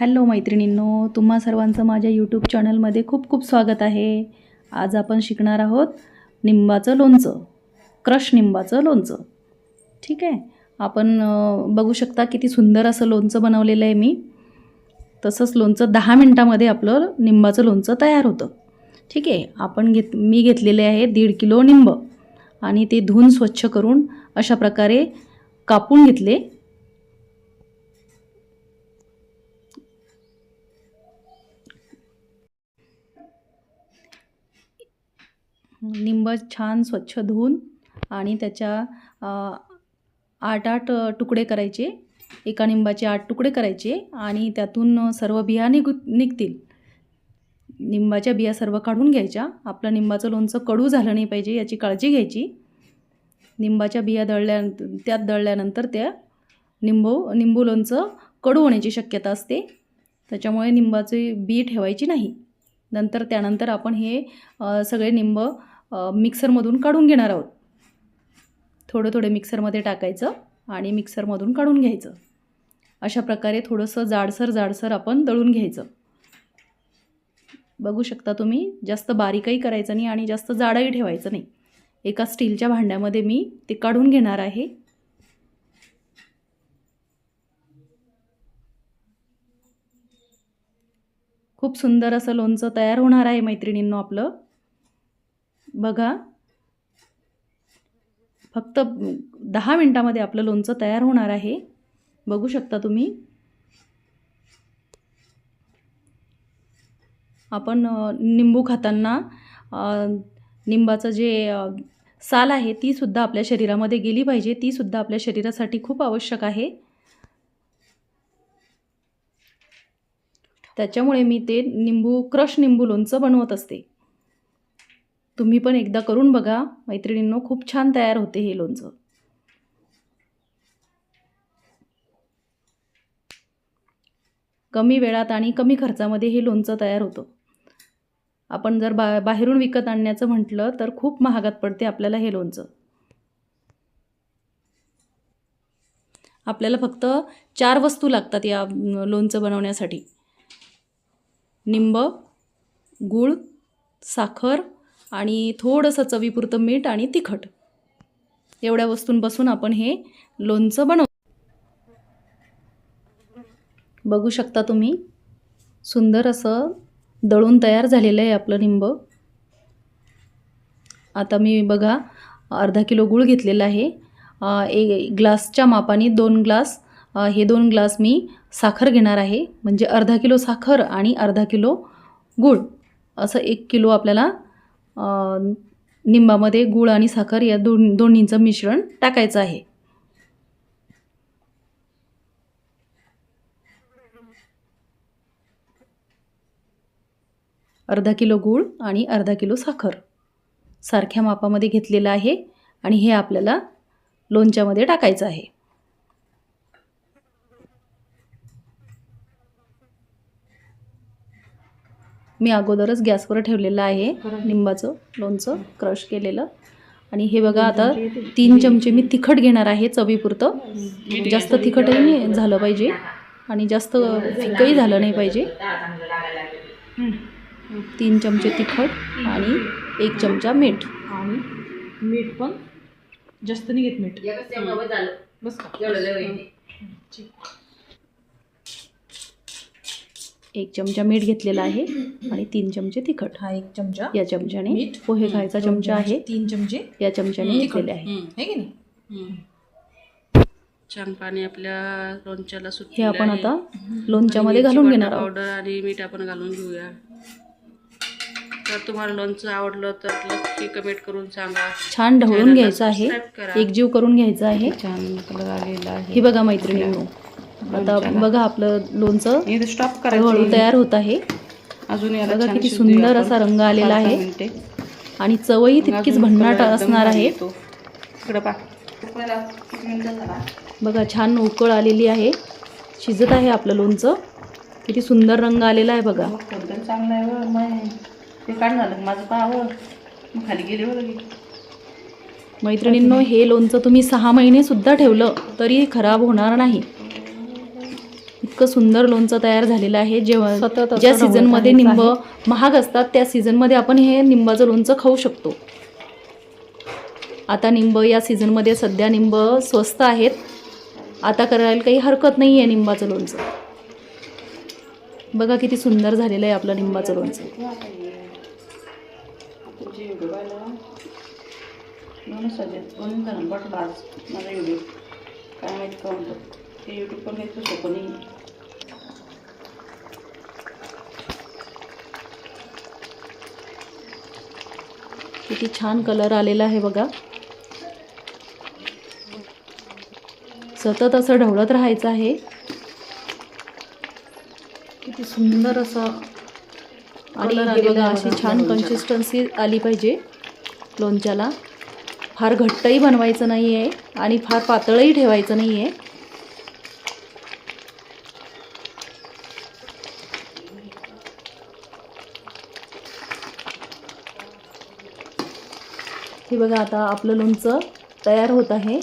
Hello मैत्रिणींनो तुम्हा सर्वांचं माझ्या यूट्यूब चॅनलमध्ये खूप खूप स्वागत आहे. आज आपण शिकणार आहोत निंबाचं लोणचं क्रश निंबाचं लोणचं. ठीक आहे? आपण बघू शकता किती सुंदर असं लोणचं बनवलेलं आहे मी. तसंच लोणचं दहा मिनटामध्ये आपलं निंबाचं लोणचं तयार होतं. ठीक आहे? आपण घेत मी घेतलेले आहे दीड किलो निंब आणि ते धुवून स्वच्छ करून अशा प्रकारे कापून घेतले. निंब छान स्वच्छ धुवून आणि त्याच्या आठ आठ तुकडे करायचे. एका निंबाचे आठ तुकडे करायचे आणि त्यातून सर्व बिया निघू निघतील. निंबाच्या बिया सर्व काढून घ्यायच्या. आपलं निंबाचं लोणचं कडू झालं नाही पाहिजे याची काळजी घ्यायची. निंबाच्या बिया दळल्या त्यात दळल्यानंतर त्या निंबू निंबू लोणचं कडू होण्याची शक्यता असते. त्याच्यामुळे निंबाची बी ठेवायची नाही. नंतर त्यानंतर आपण हे सगळे निंब मिक्सरमधून काढून घेणार आहोत. थोडं थोडं मिक्सरमध्ये टाकायचं आणि मिक्सरमधून काढून घ्यायचं. अशा प्रकारे थोडंसं जाडसर जाडसर आपण दळून घ्यायचं. बघू शकता तुम्ही जास्त बारीकही करायचं नाही आणि जास्त जाडही ठेवायचं नाही. एका स्टीलच्या भांड्यामध्ये मी ते काढून घेणार आहे. खूप सुंदर असं लोणचं तयार होणार आहे मैत्रिणींनो आपलं. बघा. फक्त दहा मिनटामध्ये आपलं लोणचं तयार होणार आहे. बघू शकता तुम्ही. आपण निंबू खाताना निंबाचं जे साल आहे तीसुद्धा आपल्या शरीरामध्ये गेली पाहिजे. तीसुद्धा आपल्या शरीरासाठी खूप आवश्यक आहे. त्याच्यामुळे मी ते निंबू क्रश निंबू लोणचं बनवत असते. तुम्ही पण एकदा करून बघा. मैत्रिणींनो खूप छान तयार होते हे लोणचं. कमी वेळात आणि कमी खर्चामध्ये हे लोणचं तयार होतं. आपण जर बा बाहेरून विकत आणण्याचं म्हटलं तर खूप महागात पडते आपल्याला हे लोणचं. आपल्याला फक्त चार वस्तू लागतात या लोणचं बनवण्यासाठी. निंब गूळ साखर आणि थोडंसं चवीपुरतं मीठ आणि तिखट. एवढ्या वस्तूंपासून आपण हे लोणचं बनव बघू शकता तुम्ही सुंदर असं दळून तयार झालेलं आहे आपलं निंब. आता मी बघा अर्धा किलो गूळ घेतलेला आहे. एक ग्लासच्या मापाने दोन ग्लास हे दोन ग्लास मी साखर घेणार आहे. म्हणजे अर्धा किलो साखर आणि अर्धा किलो गूळ. असं एक किलो आपल्याला निंबामध्ये गूळ आणि साखर या दोन दोन्हींचं मिश्रण टाकायचं आहे. अर्धा किलो गूळ आणि अर्धा किलो साखर. सारख्या मापामध्ये घेतलेलं आहे आणि हे आपल्याला लोणच्यामध्ये टाकायचं आहे. मी अगोदरच गॅसवर ठेवलेलं आहे लिंबाचं लोणचं क्रश केलेलं. आणि हे बघा आता तीन चमचे मी तिखट घेणार आहे चवीपुरतं. जास्त तिखटही नाही. झालं पाहिजे. आणि जास्त फिकही झालं नाही पाहिजे. तीन चमचे तिखट आणि एक चमचा मीठ. आणि मीठ पण जास्त नाही घेत मीठ. बस का? एक चमचा मीठ घेतलेला आहे आणि तीन चमचे तिखट. हा एक चमचा या चमच्याने मीठ पोहे खायचा चमचा आहे. तीन चमचे या चमच्याने घेतलेले आहे. आहे की नाही? छान पाणी आपल्या लोणच्याला हे सुटलेलं आपण. आता लोणच्यामध्ये घालून घेणार आहोत. पावडर आणि मीठ आपण घालून घेऊया. तर तुम्हाला लोणचं आवडलं तर नक्की कमेंट करून सांगा. छान ढवळून घ्यायचं आहे. एकजीव करून घ्यायचं आहे. छान कलर आलेला आहे. हे बघा मैत्रिणींनो. आता बघा आपलं लोणचं स्टॉप करायचं तयार होत आहे. अजून याला बघा किती सुंदर. असा रंग आलेला आहे. आणि चवही तितकीच भन्नाट असणार आहे. बघा छान उकळ आलेली आहे. शिजत आहे आपलं लोणचं. किती सुंदर रंग आलेला आहे बघा. एकदम चांगलं आहे बरं. मग ते काढ झालं माझं पाहावं मग खाली गेले बरं मैत्रिणींनो हे लोणचं तुम्ही सहा महिने सुद्धा ठेवलं तरी खराब होणार नाही. इतकं सुंदर लोणचं तयार झालेलं आहे. जेव्हा ज्या सीझनमध्ये निंब महाग असतात त्या सीझनमध्ये आपण हे निंबाचं लोणचं खाऊ शकतो. आता निंब या सीझनमध्ये सध्या निंब स्वस्त आहेत. आता करायला काही हरकत नाही आहे निंबाचं लोणचं. बघा किती सुंदर झालेलं आहे आपलं निंबाचं लोणचं. किती छान कलर आलेला आहे बघा. सतत असं ढवळत राहायचं आहे. किती सुंदर असं आणि बघा अशी छान. कन्सिस्टन्सी आली पाहिजे लोणच्याला. फार घट्टही बनवायचं नाही आहे आणि फार पातळही ठेवायचं नाही आहे हे बघा आता आपलं लोणचं तयार होत आहे.